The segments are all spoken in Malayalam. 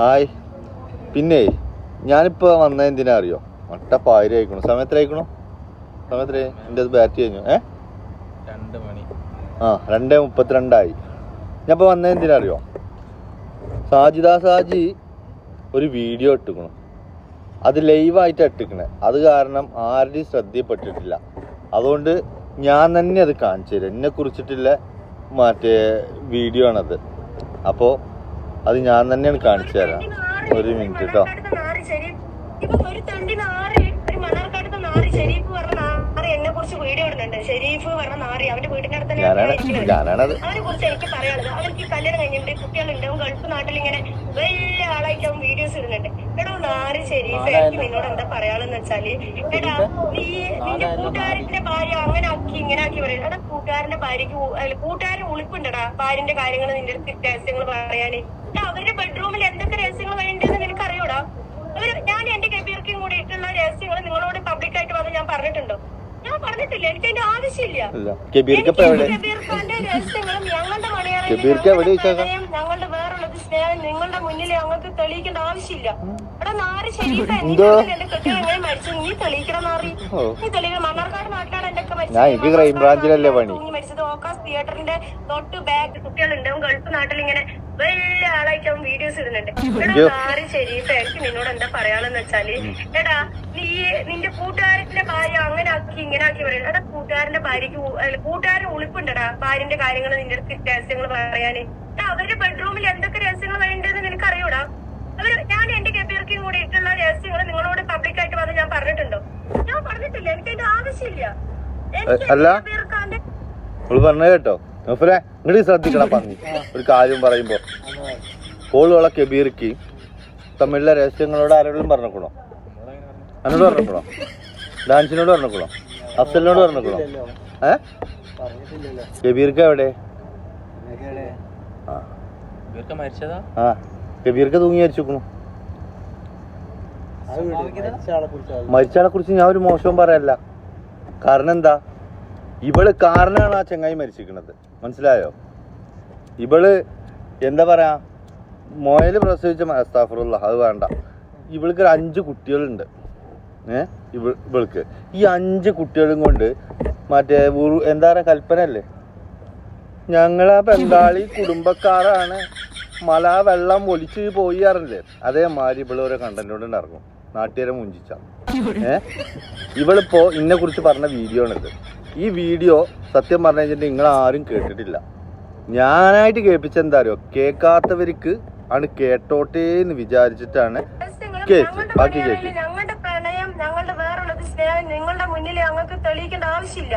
ഹായ്. പിന്നെ ഞാനിപ്പോ വന്ന എന്തിനാ അറിയോ? മട്ട പായരി അയക്കണു സമയത്ര അയക്കണു സമയത്ത് എന്റെ അത് ബാറ്റ് കഴിഞ്ഞു. ഏ? രണ്ട് മണി. ആ രണ്ട് മുപ്പത്തിരണ്ടായി. ഞാൻ ഇപ്പോൾ വന്ന എന്തിനാ അറിയോ? സാജിദ സാജി ഒരു വീഡിയോ ഇട്ടിക്കണു. അത് ലൈവായിട്ട് ഇട്ടിക്കണേ. അത് കാരണം ആരുടെയും ശ്രദ്ധയിൽപ്പെട്ടിട്ടില്ല. അതുകൊണ്ട് ഞാൻ തന്നെ അത് കാണിച്ചു തരാം. എന്നെ കുറിച്ചിട്ടുള്ള മറ്റേ വീഡിയോ ആണത്. അപ്പോൾ അത് ഞാൻ തന്നെയാണ് കാണിച്ചു തരാം. ഒരു മിനിറ്റ് കേട്ടോ. ഞാനാണത്. അവനെ കുറിച്ച് എനിക്ക് കല്യാണം ഗൾഫ് ഇങ്ങനെ വലിയ വീഡിയോസ് എടോ നീ നിന്റെ കൂട്ടുകാരന്റെ ഭാര്യ അങ്ങനെ ആക്കി ഇങ്ങനെ ആക്കി എടാ ഭാര്യക്ക് കൂട്ടുകാരൻ ഉളിപ്പുണ്ടടാ ഭാര്യന്റെ കാര്യങ്ങൾ നിന്റെ അടുത്ത് രഹസ്യങ്ങൾ പറയാന് അവരുടെ ബെഡ്റൂമിൽ എന്തൊക്കെ രഹസ്യങ്ങൾ വേണ്ടതെന്ന് നിനക്ക് അറിയൂടാ അവർ ഞാൻ എന്റെ കബീർക്കും കൂടിയിട്ടുള്ള രഹസ്യങ്ങൾ നിങ്ങളോട് പബ്ലിക്കായിട്ട് വന്ന് ഞാൻ പറഞ്ഞിട്ടുണ്ടോ? ഞാൻ പറഞ്ഞിട്ടില്ല എനിക്ക് അതിന്റെ ആവശ്യമില്ല എവിടെ? കബീർഖാന്റെ രഹസ്യങ്ങളും ഞങ്ങളുടെ എവിടെ ഞങ്ങളുടെ വേറുള്ള വേറുള്ളത് സ്നേഹം നിങ്ങളുടെ മുന്നിൽ ഞങ്ങൾക്ക് തെളിയിക്കേണ്ട ആവശ്യമില്ല. എടാ നാറ് ശരീരം? എന്റെ കെട്ടിൽ എങ്ങനെ മരിച്ചു നീ തെളിയിക്കണം നാറി. നീ തെളിയിക്കണം മണ്ണാർക്കാട് നാട്ടിലാണ് എന്റെ ഒക്കെ ഞാൻ എനിക്ക് ക്രൈം ബ്രാഞ്ചിലല്ലേ പണി. നീ മരിച്ചത്. ഓക്കാസ് തിയേറ്ററിന്റെ തൊട്ട് ബാക്ക് കുട്ടികളുണ്ടാവും. ഗൾഫ് നാട്ടിൽ ഇങ്ങനെ വലിയ ആളായിട്ട് അവൻ വീഡിയോസ് ഇടുന്നുണ്ട്. എടാ. നാറി ശരീഫ് എനിക്ക് നിന്നോട് എന്താ പറയാന്ന് വെച്ചാൽ. എടാ നീ നിന്റെ കൂട്ടുകാരന്റെ ഭാര്യ അങ്ങനെ ആക്കി ഇങ്ങനെ ആക്കി പറയുന്നത് എടാ കൂട്ടുകാരന്റെ ഭാര്യക്ക് കൂട്ടുകാരൻ ഉളിപ്പുണ്ടടാ ഭാര്യന്റെ കാര്യങ്ങൾ നിന്റെ അടുത്ത് രഹസ്യങ്ങൾ പറയാന്. അവരുടെ ബെഡ്റൂമിൽ എന്തൊക്കെ രഹസ്യങ്ങൾ വേണ്ടതെന്ന് നിനക്ക് അറിയൂടാ അവർ ഞാൻ എന്റെ കബീർക്കും കൂടി ഇട്ടുള്ള രഹസ്യങ്ങൾ നിങ്ങളോട് പബ്ലിക്കായിട്ട് വന്ന് ഞാൻ പറഞ്ഞിട്ടുണ്ടോ? ഞാൻ പറഞ്ഞിട്ടില്ല. എനിക്ക് അതിന്റെ ആവശ്യമില്ല എനിക്ക് പറഞ്ഞത് കേട്ടോ. നഫലെ ഇങ്ങോട്ട് ശ്രദ്ധിക്കണം പന്നി. ഒരു കാര്യം പറയുമ്പോ. കോളുകളെ കബീർക്ക് തമ്മിലുള്ള രഹസ്യങ്ങളോട് ആരോടും പറഞ്ഞേക്കണോ അന്നോട് പറഞ്ഞേക്കണോ ഡാൻസിനോട് പറഞ്ഞേക്കണോ അഫ്സലിനോട് പറഞ്ഞേക്കണോ ഏ? കബീർക്ക് എവിടെ? ആ. കബീർക്ക് തൂങ്ങി മരിച്ചിരിക്കണു മരിച്ചയാളെ കുറിച്ച് ഞാൻ ഒരു മോശവും പറയല്ല. കാരണം എന്താ? ഇവൾ കാരണമാണ് ആ ചെങ്ങായി മരിച്ചിരിക്കുന്നത്. മനസ്സിലായോ? ഇവൾ എന്താ പറയാ മോയൽ പ്രസവിച്ച അസ്താഫറുള്ള അത് വേണ്ട. ഇവൾക്ക് ഒരു അഞ്ച് കുട്ടികളുണ്ട്. ഏ? ഇവ ഇവൾക്ക്. ഈ അഞ്ച് കുട്ടികളും കൊണ്ട് മറ്റേ എന്താ പറയാ കൽപ്പന അല്ലേ ഞങ്ങളാ ബംഗാളി കുടുംബക്കാരാണ്. മല വെള്ളം ഒലിച്ച് പോയി അറിഞ്ഞില്ലേ? അതേമാതിരി ഇവൾ ഓരോ കണ്ടന്റോട് ഇറങ്ങും നാട്ടുകാരെ മുഞ്ചിച്ച. ഏ? ഇവളിപ്പോ ഇന്നെ കുറിച്ച് പറഞ്ഞ വീഡിയോ ആണിത്. ഈ വീഡിയോ സത്യം പറഞ്ഞു നിങ്ങൾ ആരും കേട്ടിട്ടില്ല. ഞാനായിട്ട് കേൾപ്പിച്ച എന്താ അറിയോ? കേൾക്കാത്തവർക്ക് ആണ് കേട്ടോട്ടേ എന്ന് വിചാരിച്ചിട്ടാണ് ബാക്കി കേട്ടി കേക്ക്. ഞങ്ങളുടെ പ്രണയം ഞങ്ങളുടെ വേറുള്ളത് സ്നേഹം നിങ്ങളുടെ മുന്നിൽ ഞങ്ങൾക്ക് തെളിയിക്കേണ്ട ആവശ്യമില്ല.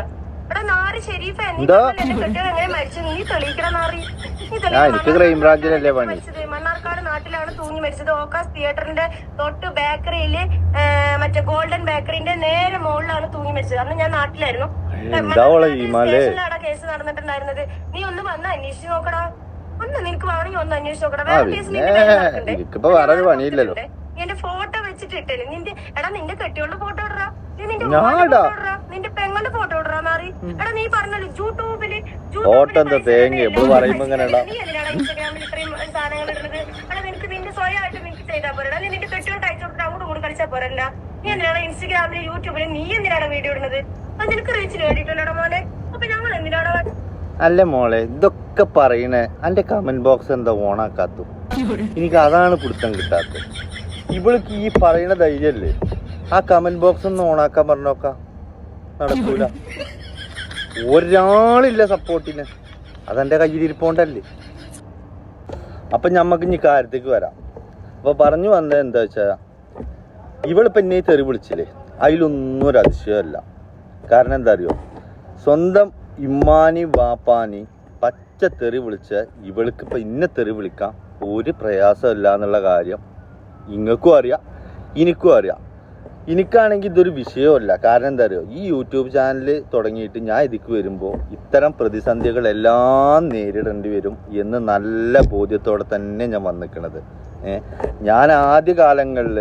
എനിക്ക് ക്രൈംബ്രാഞ്ചിലല്ലേ പണി. മണ്ണാർക്കാട് നാട്ടിലാണ് തൂങ്ങി മരിച്ചത്. ഓക്കാസ് തിയേറ്ററിന്റെ തൊട്ട് ബേക്കറിയിൽ മറ്റേ ഗോൾഡൻ ബേക്കറിന്റെ നേരെ മുകളിലാണ് തൂങ്ങി മരിച്ചത്. അന്ന് ഞാൻ നാട്ടിലായിരുന്നു. എന്താ ഓളെ കേസ് നടന്നിട്ടുണ്ടായിരുന്നത്. നീ ഒന്ന് വന്ന് അന്വേഷിച്ച് നോക്കടാ. ഒന്ന് നിനക്ക് വേണമെങ്കിൽ ഒന്ന് അന്വേഷിച്ച് നോക്കടാ. വേറെ കേസ് എനിക്കിപ്പോ വേറെ ഒരു പണിയില്ലല്ലോ. ഫോട്ടോ വെച്ചിട്ട് നിന്റെ എടാ നിന്റെ കെട്ടിയോളുടെ ഫോട്ടോ ഇടറാ. നീ നിന്റെ ഇടറാ. നിന്റെ പെങ്ങളുടെ ഫോട്ടോ ഇടറാ മാറി. എടാ നീ പറഞ്ഞല്ലോ യൂട്യൂബിൽ ഫോട്ടോ എന്താ തേങ്ങ? ഇപ്പൊ പറയുമ്പോ ഇങ്ങനെ. നീ എന്തിനാണ് ഇൻസ്റ്റാഗ്രാമിൽ ഇത്രയും സാധനങ്ങൾ ഇടുന്നത്. എടാ നിനക്ക് നിന്റെ സ്വയമായിട്ട് നിനക്ക് ചെയ്താൽ പോരാ നിന്റെ അയച്ചു കൊടുത്തിട്ട് കളിച്ചാൽ പോരല്ല നീ എന്തിനാണ് ഇൻസ്റ്റഗ്രാമിൽ യൂട്യൂബിൽ നീ എന്തിനാണ് വീഡിയോ ഇടുന്നത്? അത് നിനക്ക് റീച്ചിന് വേണ്ടിട്ടുണ്ടോ മോനെ. അപ്പൊ ഞങ്ങൾ എന്തിനാണ് അല്ല മോളെ ഇതൊക്കെ പറയണേ എന്റെ കമന്റ് ബോക്സ് എന്താ ഓണാക്കാത്തു എനിക്ക് അതാണ് പിടുത്തം കിട്ടാത്തത്. ഇവൾക്ക് ഈ പറയണ ധൈര്യല്ലേ ആ കമന്റ് ബോക്സ് ഒന്ന് ഓണാക്കാൻ പറഞ്ഞോക്കാം. നടക്കൂല. ഒരാളില്ല സപ്പോർട്ടിന് അതെന്റെ കയ്യിലിരിപ്പോണ്ടല്ലേ അപ്പൊ ഞമ്മക്ക് ഇനി കാര്യത്തേക്ക് വരാം. അപ്പൊ പറഞ്ഞു വന്നത് എന്താ വെച്ചാ ഇവളിപ്പോ എന്നെ തെറി വിളിച്ചില്ലേ? അതിലൊന്നും ഒരു അതിശയമല്ല. കാരണം എന്താ അറിയോ? സ്വന്തം ഇമ്മാനി വാപ്പാനി പച്ച തെറി വിളിച്ച ഇവൾക്ക് ഇപ്പം ഇന്ന തെറി വിളിക്കാം ഒരു പ്രയാസമില്ല എന്നുള്ള കാര്യം ഇങ്ങൾക്കും അറിയാം എനിക്കും അറിയാം. എനിക്കാണെങ്കിൽ ഇതൊരു വിഷയമല്ല. കാരണം എന്താ അറിയോ? ഈ യൂട്യൂബ് ചാനൽ തുടങ്ങിയിട്ട് ഞാൻ ഇതിക്ക് വരുമ്പോൾ ഇത്തരം പ്രതിസന്ധികളെല്ലാം നേരിടേണ്ടി വരും എന്ന് നല്ല ബോധ്യത്തോടെ തന്നെ ഞാൻ വന്നിക്കണത്. ഞാൻ ആദ്യ കാലങ്ങളിൽ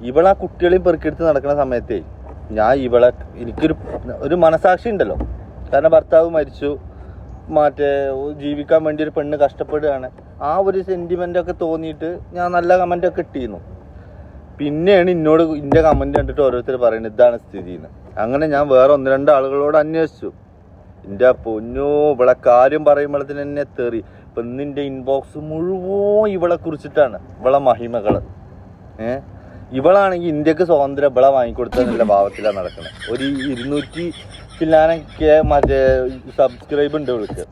ഇവളാ കുട്ടികളെയും പെറുക്കെടുത്ത് നടക്കുന്ന സമയത്തേ ഞാൻ ഇവളെ എനിക്കൊരു ഒരു മനസാക്ഷി ഉണ്ടല്ലോ. കാരണം ഭർത്താവ് മരിച്ചു. മറ്റേ ജീവിക്കാൻ വേണ്ടി ഒരു പെണ്ണ് കഷ്ടപ്പെടുകയാണ്. ആ ഒരു സെന്റിമെന്റ് ഒക്കെ തോന്നിയിട്ട് ഞാൻ നല്ല കമന്റ് ഒക്കെ ഇട്ടിരുന്നു. പിന്നെയാണ് എന്നോട് ഇന്റെ കമന്റ് കണ്ടിട്ട് ഓരോരുത്തർ പറയുന്നത് ഇതാണ് സ്ഥിതി എന്ന് അങ്ങനെ ഞാൻ വേറെ ഒന്ന് രണ്ട് ആളുകളോട് അന്വേഷിച്ചു. എന്റെ പൊന്നോ ഇവിടെ കാര്യം പറയുമ്പോഴത്തിന് എന്നെ തെറി. ഇപ്പം ഇന്നിന്റെ ഇൻബോക്സ് മുഴുവൻ ഇവളെ കുറിച്ചിട്ടാണ്. ഇവളെ മഹിമകൾ. ഏ? ഇവളാണെങ്കിൽ ഇന്ത്യയ്ക്ക് സ്വാതന്ത്ര്യം ഇവളെ വാങ്ങിക്കൊടുത്തതിനുള്ള ഭാവത്തിലാണ് നടക്കുന്നത് ഒരു ഇരുന്നൂറ്റി ചില്ലാനൊക്കെ മറ്റേ സബ്സ്ക്രൈബ് ഉണ്ട് ഇവൾക്ക്.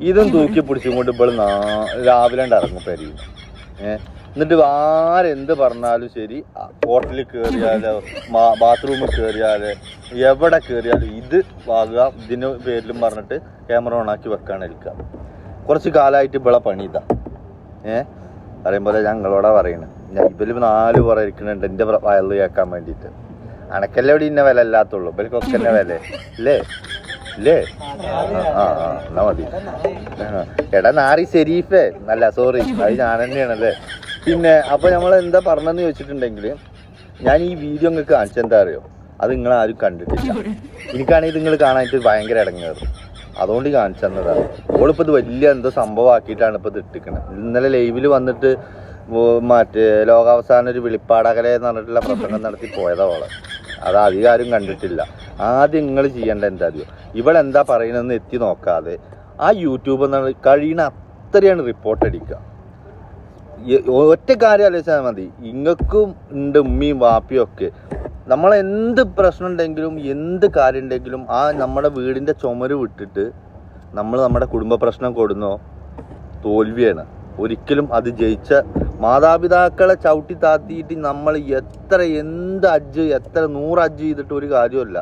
ഇതും തൂക്കി പിടിച്ചും കൊണ്ട് ഇവൾ രാവിലെ ഇറങ്ങും പെരിയും ഏഹ് എന്നിട്ട് ആരെന്ത് പറഞ്ഞാലും ശരി ഹോട്ടലിൽ കയറിയാലോ ബാത്റൂമിൽ കയറിയാലോ എവിടെ കയറിയാലും ഇത് വാങ്ങുക ഇതിന് പേരിലും പറഞ്ഞിട്ട് ക്യാമറ ഓണാക്കി വെക്കാണ് എടുക്കുക കുറച്ച് കാലമായിട്ട് ഇവിടെ പണി ഇതാ. ഏ പറയുമ്പോൾ ഞങ്ങളോടാ പറയണത് ഇവർ നാല് പുറ ഇരിക്കുന്നുണ്ട്. എന്റെ വയറിൽ കേൾക്കാൻ വേണ്ടിയിട്ട്. അണക്കല്ലേ ഇവിടെ ഇന്ന വില അല്ലാത്തുള്ളൂ ഇവർക്കൊക്കെ തന്നെ വില. ഇല്ലേ? ഇല്ലേ? ആ ആ എന്നാ മതി. എടാ നാറി ഷെരീഫേ നല്ല സോറി അത് ഞാൻ തന്നെയാണല്ലേ പിന്നെ അപ്പൊ നമ്മൾ എന്താ പറഞ്ഞെന്ന് ചോദിച്ചിട്ടുണ്ടെങ്കിൽ ഞാൻ ഈ വീഡിയോ നിങ്ങൾക്ക് കാണിച്ചെന്താ അറിയോ? അത് നിങ്ങൾ ആരും കണ്ടിട്ടില്ല. എനിക്കാണെങ്കിൽ നിങ്ങൾ കാണാനായിട്ട് ഭയങ്കര ഇടങ്ങേറും അതുകൊണ്ട് കാണിച്ചു തന്നതാണ് ഓളിപ്പോൾ ഇത് വലിയ എന്തോ സംഭവമാക്കിയിട്ടാണ് ഇപ്പോൾ ഇത് ഇട്ടിക്കണത് ഇന്നലെ ലൈവിൽ വന്നിട്ട് മറ്റേ ലോകാവസാന ഒരു വെളിപ്പാടകലെ എന്ന് പറഞ്ഞിട്ടുള്ള പ്രസംഗം നടത്തി പോയതാ ഓളെ. അത് അധികാരം കണ്ടിട്ടില്ല. ആദ്യം നിങ്ങൾ ചെയ്യേണ്ട എന്താ അറിയോ? ഇവളെന്താ പറയണമെന്ന് എത്തി നോക്കാതെ ആ യൂട്യൂബ് എന്നാണ് കഴിയണ അത്രയാണ് റിപ്പോർട്ട് അടിക്കുക ഒറ്റ കാര്യം ആലോചിച്ചാൽ മതി. ഇങ്ങക്കും ഉണ്ട് ഉമ്മയും വാപ്പിയും ഒക്കെ. നമ്മൾ എന്ത് പ്രശ്നം ഉണ്ടെങ്കിലും എന്ത് കാര്യം ഉണ്ടെങ്കിലും ആ നമ്മുടെ വീടിന്റെ ചുമര് വിട്ടിട്ട് നമ്മൾ നമ്മുടെ കുടുംബ പ്രശ്നം കൊടുന്നോ തോൽവിയാണ്. ഒരിക്കലും അത് ജയിച്ച മാതാപിതാക്കളെ ചവിട്ടി താത്തിയിട്ട് നമ്മൾ എത്ര എന്ത് അജ്ജ് എത്ര നൂറ് അജ്ജ് ചെയ്തിട്ട് ഒരു കാര്യമല്ല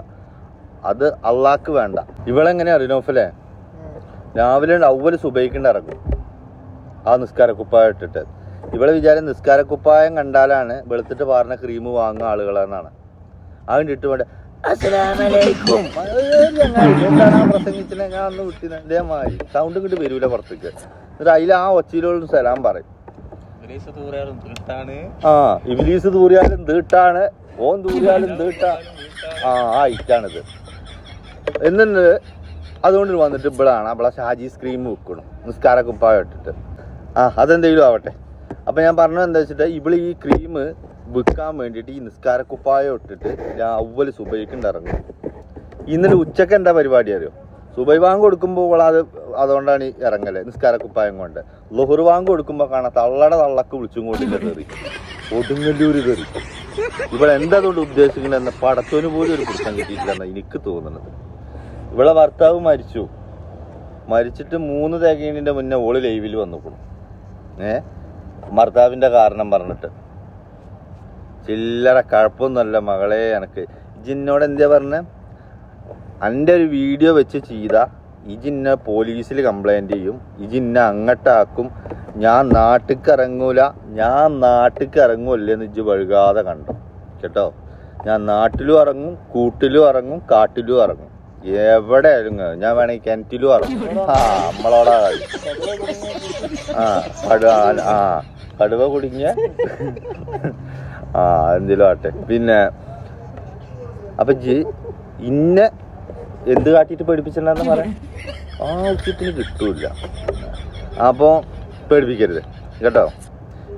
അത് അള്ളാക്ക് വേണ്ട. ഇവളെങ്ങനെ അറിനോഫല്ലേ രാവിലെ അവൽ സുബൈക്കിണ്ട് ഇറങ്ങും. ആ നിസ്കാരക്കുപ്പായം ഇട്ടിട്ട്. ഇവളെ വിചാരം നിസ്കാരക്കുപ്പായം കണ്ടാലാണ് വെളുത്തിട്ട് പാർന്ന ക്രീം വാങ്ങുന്ന ആളുകളെന്നാണ്. അതുകൊണ്ട് ഇട്ട് വേണ്ട പ്രസംഗിച്ചിനെ? ഞാൻ അന്ന് വിട്ടിന്. സൗണ്ട് ഇങ്ങോട്ട് വരൂല പുറത്തേക്ക്. എന്നിട്ട് അതിൽ ആ ഒച്ചയിലോട് സലാം പറയും. ആ ഇംഗ്ലീഷ് തൂറിയാലും തീട്ടാണ് ഓൻ തൂറിയാലും തീട്ടാ ആ ആ ഇറ്റാണിത്. എന്നിട്ട് അതുകൊണ്ട് വന്നിട്ട് ഇവിടാണ് അവിടെ ഷാജി സ്ക്രീം വെക്കണം. നിസ്കാര കുപ്പായം ഇട്ടിട്ട്. ആ അതെന്തെങ്കിലും ആവട്ടെ. അപ്പൊ ഞാൻ പറഞ്ഞത് എന്താ വെച്ചിട്ട് ഇവിടെ ഈ ക്രീം വിൽക്കാൻ വേണ്ടിയിട്ട് ഈ നിസ്കാര കുപ്പായം ഇട്ടിട്ട് ഞാൻ അവൽ സുബൈക്കുണ്ട് ഇറങ്ങും. ഇന്നലെ ഉച്ചയ്ക്ക് എന്താ പരിപാടി അറിയോ? സുബൈ വാങ്ങ് കൊടുക്കുമ്പോൾ അത് അതുകൊണ്ടാണ് ഈ ഇറങ്ങൽ നിസ്കാര കുപ്പായം കൊണ്ട്. ലുഹുർ വാങ്ങ് കൊടുക്കുമ്പോൾ കാണാം തള്ളടെ തള്ളക്ക് വിളിച്ചും കൊണ്ടില്ല തെറി ഒടുങ്ങല്ലൂര് തെറി ഇവിടെ എന്താ അതുകൊണ്ട് ഉദ്ദേശിക്കണെന്ന് പടത്തോന് പോലും ഒരു പ്രശ്നം കിട്ടിയിട്ടില്ലെന്ന് എനിക്ക് തോന്നുന്നത്. ഇവിടെ ഭർത്താവ് മരിച്ചു. മരിച്ചിട്ട് മൂന്ന് തികയിണിന്റെ മുന്നേ ഓൾ ലൈവിൽ വന്നുക്കണം. ഏ? ഭർത്താവിന്റെ കാരണം പറഞ്ഞിട്ട്. ചില്ലറ കഴപ്പൊന്നുമല്ല മകളെ എനക്ക്. ജിന്നോട് എന്താ പറഞ്ഞ? എന്റെ ഒരു വീഡിയോ വെച്ച് ചെയ്ത ഇജിന്നെ പോലീസിൽ കംപ്ലൈന്റ് ചെയ്യും ഇജിന്നെ അങ്ങട്ടാക്കും ഞാൻ നാട്ടിക്ക് ഇറങ്ങൂല ഞാൻ നാട്ടിക്ക് ഇറങ്ങൂല്ലെന്ന് ഇജ്ജ് വഴുകാതെ കണ്ടു കേട്ടോ? ഞാൻ നാട്ടിലും ഇറങ്ങും കൂട്ടിലും ഇറങ്ങും കാട്ടിലും ഇറങ്ങും. എവിടെ ആയാലും ഞാൻ വേണമെങ്കിൽ കിണറ്റിലും ഇറങ്ങും. ആ നമ്മളോടാ ആ കടുവ ആ കടുവ കുടുങ്ങിയ. ആ എന്തിലും ആട്ടെ പിന്നെ അപ്പൊ ഇന്ന എന്ത് കാട്ടിട്ട് പേടിപ്പിച്ചിട്ടുണ്ടെന്ന് പറയാം. ആ ഉച്ചത്തിന് കിട്ടൂല അപ്പോൾ പേടിപ്പിക്കരുത്. കേട്ടോ?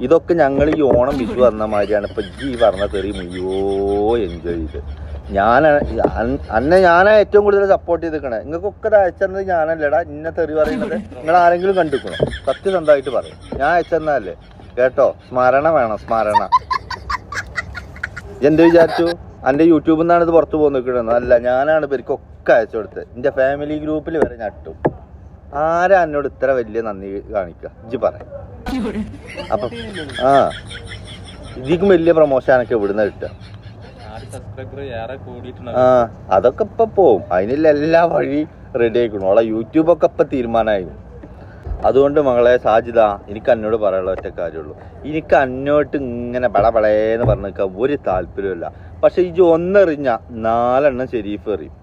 ഇതൊക്കെ ഞങ്ങൾ ഈ ഓണം വിഷു വന്ന മാതിരിയാണ്. ഇപ്പൊ ജി പറഞ്ഞ തെറി മുയ്യോ എൻജോയ് ചെയ്ത്. ഞാൻ അന്നെ ഞാനാ ഏറ്റവും കൂടുതൽ സപ്പോർട്ട് ചെയ്തിരിക്കണേ. നിങ്ങൾക്കൊക്കെ അയച്ചെന്നത് ഞാനല്ലടാ. ഇന്ന തെറി പറയുന്നത് നിങ്ങൾ ആരെങ്കിലും കണ്ടിരിക്കണോ സത്യസന്ധമായിട്ട് പറയും. ഞാൻ അയച്ചെന്നല്ലേ കേട്ടോ? സ്മരണ വേണം സ്മരണ. എന്ത് വിചാരിച്ചു? എന്റെ യൂട്യൂബിൽ നിന്നാണ് ഇത് പുറത്തു പോകുന്നത് നിൽക്കുന്നത് അല്ല ഞാനാണ് ഇവർക്കൊക്കെ അയച്ചു കൊടുത്ത്. എന്റെ ഫാമിലി ഗ്രൂപ്പിൽ വരെ ഞട്ടു ആരാ എന്നോട് ഇത്ര വലിയ നന്ദി കാണിക്കുക? ഇജ്ജ് പറ അപ്പം ആ. ഇതിക്കും വലിയ പ്രൊമോഷനൊക്കെ ഇവിടുന്ന് കിട്ടുക. ആ അതൊക്കെ ഇപ്പൊ പോവും. അതിനുള്ള എല്ലാ വഴി റെഡി ആയിക്കണു. യൂട്യൂബ് യൂട്യൂബൊക്കെ ഇപ്പൊ തീരുമാനമായി. അതുകൊണ്ട് മകളെ സാജിത എനിക്ക് അന്നോട് പറയാനുള്ള ഒറ്റ കാര്യമുള്ളൂ. എനിക്ക് അന്നോട്ട് ഇങ്ങനെ പടപടേന്ന് നിൽക്കാൻ ഒരു താല്പര്യമില്ല പക്ഷെ ഇജ് ഒന്നെറിഞ്ഞ നാലെണ്ണം ഷെരീഫ് എറിയും.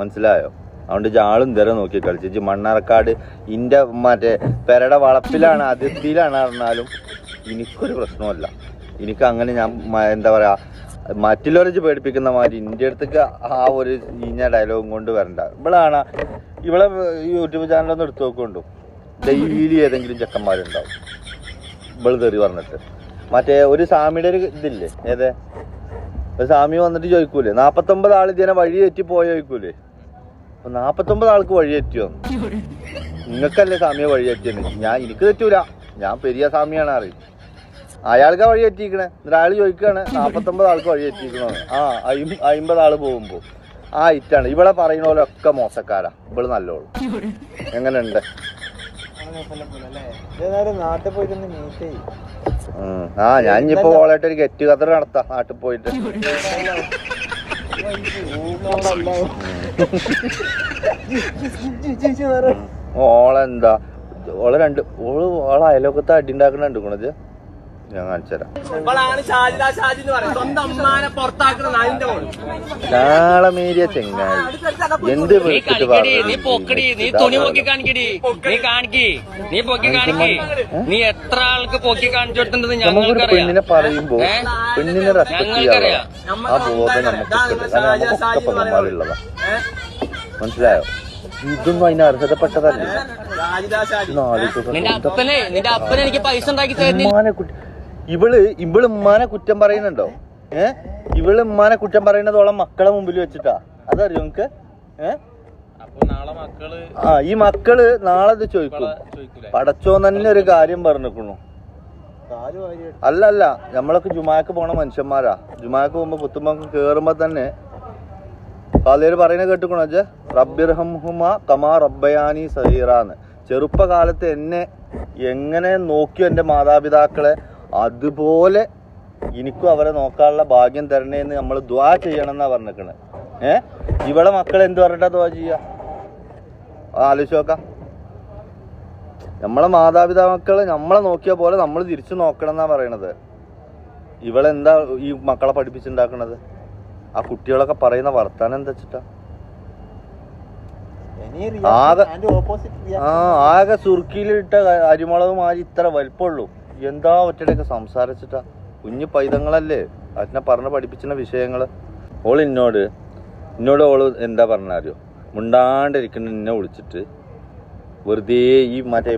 മനസ്സിലായോ? അതുകൊണ്ട് ജാളും തരം നോക്കി കളിച്ചു മണ്ണാർക്കാട് ഇന്റെ മറ്റേ പെരയുടെ വളപ്പിലാണ് അതിർത്തിയിലാണ് പറഞ്ഞാലും എനിക്കൊരു പ്രശ്നമല്ല എനിക്ക് അങ്ങനെ ഞാൻ എന്താ പറയാ മറ്റുള്ളവരെ പേടിപ്പിക്കുന്ന മാതിരി ഇന്ത്യ അടുത്തേക്ക് ആ ഒരു ഇഞ്ഞ ഡയലോഗും കൊണ്ട് വരണ്ട. ഇവളാണ് ഇവളെ യൂട്യൂബ് ചാനലൊന്നും എടുത്തു നോക്കുകൊണ്ടു ഡെയിലി ഏതെങ്കിലും ചെക്കന്മാരുണ്ടാവും. ഇവൾ തെറി പറഞ്ഞിട്ട് മറ്റേ ഒരു സ്വാമിയുടെ ഒരു ഇതില്ലേ? ഏതേ? ഒരു സ്വാമി വന്നിട്ട് ചോദിക്കൂലേ? നാപ്പത്തൊമ്പത് ആൾ ഇതിനെ വഴി തെറ്റി പോയി ചോദിക്കൂലേ നാപ്പത്തൊമ്പത് ആൾക്ക് വഴി തെറ്റിയോ നിങ്ങൾക്കല്ലേ സ്വാമിയെ വഴി തെറ്റിയെന്ന് ഞാൻ എനിക്ക് തെറ്റൂല. ഞാൻ പെരിയ സാമിയാണ് അറിയും. അയാൾക്ക് വഴി എത്തിക്കണേ എന്നിട്ട് അയാൾ ചോദിക്കുകയാണ് നാപ്പത്തൊമ്പത് ആൾക്ക് വഴി തെറ്റിക്കണോ ആ അയിം- അയിമ്പത് ആൾ പോകുമ്പോ. ആ ഇറ്റാണ്. ഇവിടെ പറയുന്ന പോലെ ഒക്കെ മോശക്കാരാ. ഇവൾ നല്ലോളൂ. എങ്ങനെയുണ്ട്. ആ ഞാൻ ഇനിയിപ്പോ ഓളായിട്ട് ഒരു ഗെറ്റ് കഥ നടത്താം നാട്ടിൽ പോയിട്ട്. ഓളെന്താ? ഓളെ രണ്ട് ഓൾ ഓളെ അയലോക്കത്തെ അടി ഉണ്ടാക്കണ കണ്ടുക്കണത് ഞാൻ നാലിന്റെ മോൾ. നാളമേരിയ ചെങ്ങായി. എന്ത് നീ നീ പൊക്കടി നീ തുണി പൊക്കി കാണിക്കടി നീ കാണിക്കി നീ പൊക്കി കാണിക്കി. നീ എത്ര ആൾക്ക് പൊക്കി കാണിച്ചു കൊടുത്തിട്ടുണ്ട് പെണ്ണിനെ പറയുമ്പോ പെണ്ണിനെ റെസ്പെക്ട് ചെയ്യാനുള്ള ആ ബോധം നമുക്ക് നമുക്കൊക്കെ പെണ്ണന്മാരുള്ളതാ മനസ്സിലായോ? ഇതൊന്നും അതിന് അർഹതപ്പെട്ടതല്ലേ. നിന്റെ അപ്പനെ നിന്റെ അപ്പനെ എനിക്ക് പൈസ ഉണ്ടാക്കി തരുന്നില്ല. ഇവൾ ഇവൾ ഉമ്മാനെ കുറ്റം പറയുന്നുണ്ടോ? ഏ? ഇവൾ ഉമ്മാനെ കുറ്റം പറയുന്നതോളം മക്കളെ മുമ്പിൽ വെച്ചിട്ടാ. അതറിയോ നിങ്ങക്ക്? ഏ? ആ ഈ മക്കൾ നാളെ ഇത് ചോദിക്കും. പടച്ചോ തന്നെ ഒരു കാര്യം പറഞ്ഞിരിക്കുന്നു. അല്ല അല്ല. നമ്മളൊക്കെ ജുമാക്ക് പോണ മനുഷ്യന്മാരാ. ജുമാക്ക് പോകുമ്പോ പുത്തുമ്പോ കേറുമ്പോ തന്നെ കാലേര് പറയുന്നത് കേട്ടുക്കണോ അജ? റബ്ബിർഹംഹുമ കമാ റബ്ബയാനി സഹീറാന്ന്. ചെറുപ്പകാലത്ത് എന്നെ എങ്ങനെ നോക്കിയോ എന്റെ മാതാപിതാക്കളെ? അതുപോലെ എനിക്കും അവരെ നോക്കാനുള്ള ഭാഗ്യം തരണേന്ന് നമ്മൾ ദ്വാ ചെയ്യണം എന്നാ പറഞ്ഞേക്കണ് ഏ? ഇവളെ മക്കൾ എന്ത് പറഞ്ഞിട്ടാ ദ്വാ ചെയ്യാ? ആലോചിച്ച് നോക്കാം. നമ്മളെ മാതാപിതാക്കൾ നമ്മളെ നോക്കിയ പോലെ നമ്മൾ തിരിച്ചു നോക്കണം എന്നാ പറയണത്. ഇവളെന്താ ഈ മക്കളെ പഠിപ്പിച്ചുണ്ടാക്കണത്? ആ കുട്ടികളൊക്കെ പറയുന്ന വർത്താനം എന്താ വെച്ചിട്ടാ ആകെ ആ ആകെ സുർക്കിയിലിട്ട അരിമുളക് മാറി ഇത്ര വലിപ്പമുള്ളൂ. എന്താ ഒറ്റയൊക്കെ സംസാരിച്ചിട്ടാ? കുഞ്ഞു പൈതങ്ങളല്ലേ? അതിനെ പറഞ്ഞ് പഠിപ്പിച്ചിന വിഷയങ്ങൾ ഓൾ എന്നോട് എന്നോട് ഓൾ എന്താ പറഞ്ഞാലോ മുണ്ടാണ്ടിരിക്കുന്ന എന്നെ വിളിച്ചിട്ട്. വെറുതെ ഈ മറ്റേ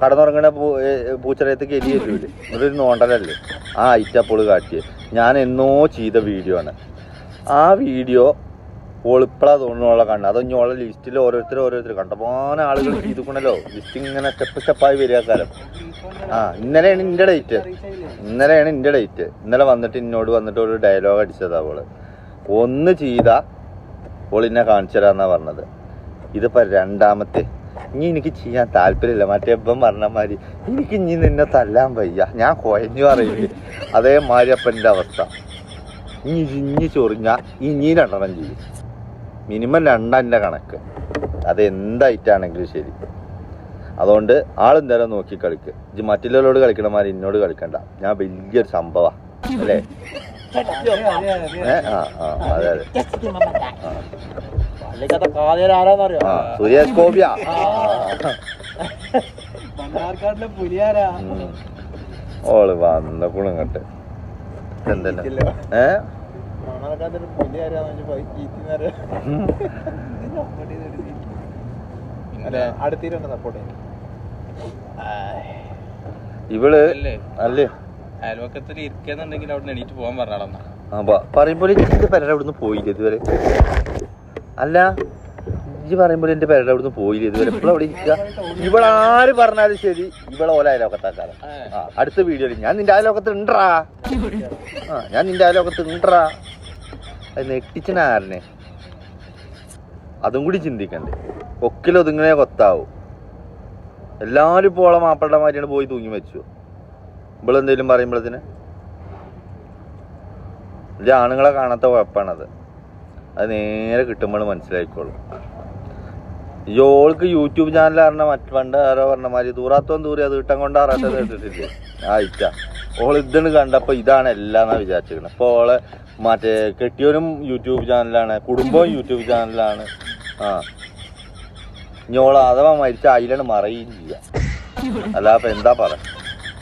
കടന്നുറങ്ങണ പൂച്ചറയത്തേക്ക് എലിയല്ലേ ഒരു നോണ്ടലല്ലേ? ആ ഐറ്റപ്പോൾ കാട്ടിയത് ഞാൻ എന്നോ ചെയ്ത വീഡിയോ ആണ്. ആ വീഡിയോ ഓളിപ്പളാ തോന്നുന്നുള്ള കണ്ണ് അതൊന്നും ഓളെ ലിസ്റ്റിൽ ഓരോരുത്തർ ഓരോരുത്തർ കണ്ടപ്പോനെ ആളുകൾ ചെയ്തുക്കണല്ലോ ലിസ്റ്റ് ഇങ്ങനെ സ്റ്റെപ്പ് സ്റ്റെപ്പായി വരിക കാലം. ആ ഇന്നലെയാണ് എന്റെ ഡേറ്റ് ഇന്നലെയാണ് എന്റെ ഡേറ്റ് ഇന്നലെ വന്നിട്ട് എന്നോട് വന്നിട്ട് ഒരു ഡയലോഗ് അടിച്ചതാ അവൾ. ഒന്ന് ചെയ്ത ഓളിനെ കാണിച്ചു തരാന്നാ പറഞ്ഞത്. ഇതിപ്പോ രണ്ടാമത്തെ. ഇനി എനിക്ക് ചെയ്യാൻ താല്പര്യമില്ല. മറ്റേ ഇപ്പം പറഞ്ഞ മാതിരി എനിക്ക് ഇനി നിന്നെ തല്ലാൻ വയ്യ. ഞാൻ കുഴഞ്ഞു അറിയില്ലേ അതേമാതിരി അപ്പം എന്റെ അവസ്ഥ. ഇനി ഇഞ്ഞി ചൊറിഞ്ഞ ഇനി രണ്ടെണ്ണം ചെയ്യും. മിനിമം രണ്ടല്ല കണക്ക്. അത് എന്തായിട്ടാണെങ്കിലും ശരി. അതുകൊണ്ട് ആളെന്തായാലും നോക്കി കളിക്ക്. ഇത് മറ്റുള്ളവരോട് കളിക്കണ മാതിരി എന്നോട് കളിക്കണ്ട. ഞാൻ വലിയൊരു സംഭവമാണ് അല്ലേ? ഓൾ ആ ആ അതെ അതെ. ആരാന്നറിയോ ആ സുരേഷ് ഗോപിയാ. മണ്ണാർക്കാടിലെ പുലിയാരാ ഉം. ഓൾ വന്ന അല്ല? അടുത്തിരുണ്ട് സപ്പോർട്ട് ചെയ്യും ഇവൾ അല്ലേ? അയൽവക്കത്തിൽ ഇരിക്കുന്നുണ്ടെങ്കിൽ അവിടെ എണീറ്റ് പോകാൻ പറഞ്ഞാളെന്നാ. പറയുമ്പോൾ പെരയുടെ അവിടുന്ന് പോയില്ല ഇതുവരെ? അല്ല? ഇജ്ജ് പറയുമ്പോൾ എന്റെ പേരുടെ അവിടുന്ന് പോയില്ല ഇതുവരെ? എപ്പോഴും അവിടെ ഇരിക്കുക ആര് പറഞ്ഞാലും ശരി ഇവിടെ ഓല അയലോക്കത്താക്കാരം അടുത്ത വീഡിയോയിൽ ഞാൻ നിന്റെ അയലോക്കത്ത് ഉണ്ടാ ആ ഞാൻ നിന്റെ അയലോക്കത്ത് ഉണ്ടാ അത് നെട്ടിച്ചനാരനെ അതും കൂടി ചിന്തിക്കണ്ടേ. ഒക്കിലൊതുങ്ങണേ കൊത്താവും. എല്ലാവരും ഇപ്പോൾ ഓളെ മാപ്പിളുടെ മാറ്റിയാണ് പോയി തൂങ്ങി വെച്ചു ഇവളെന്തേലും പറയുമ്പോഴത്തിന് ഇത് ആണുങ്ങളെ കാണാത്ത കുഴപ്പമാണത് അത് നേരെ കിട്ടുമ്പോൾ മനസ്സിലായിക്കോളും. ഈ ഓൾക്ക് യൂട്യൂബ് ചാനൽ പറഞ്ഞ മറ്റ് പണ്ട് ആരോ പറഞ്ഞ മാതിരി ദൂറാത്തോൻ ദൂരെ അത് ഇട്ടം കൊണ്ടാറാത്ത കേട്ടിട്ടില്ലേ ആയിച്ച ഓൾ ഇതാണ് കണ്ടപ്പോ ഇതാണ് എല്ലാം എന്നാ വിചാരിച്ചിരിക്കുന്നത് അപ്പൊ ഓളെ മറ്റേ കെട്ടിയവനും യൂട്യൂബ് ചാനലാണ് കുടുംബവും യൂട്യൂബ് ചാനലാണ് ആ. ഇനി ഓൾ അഥവാ മരിച്ച അതിലാണ് മറയുകയും ചെയ്യാം. അല്ല അപ്പൊ എന്താ പറ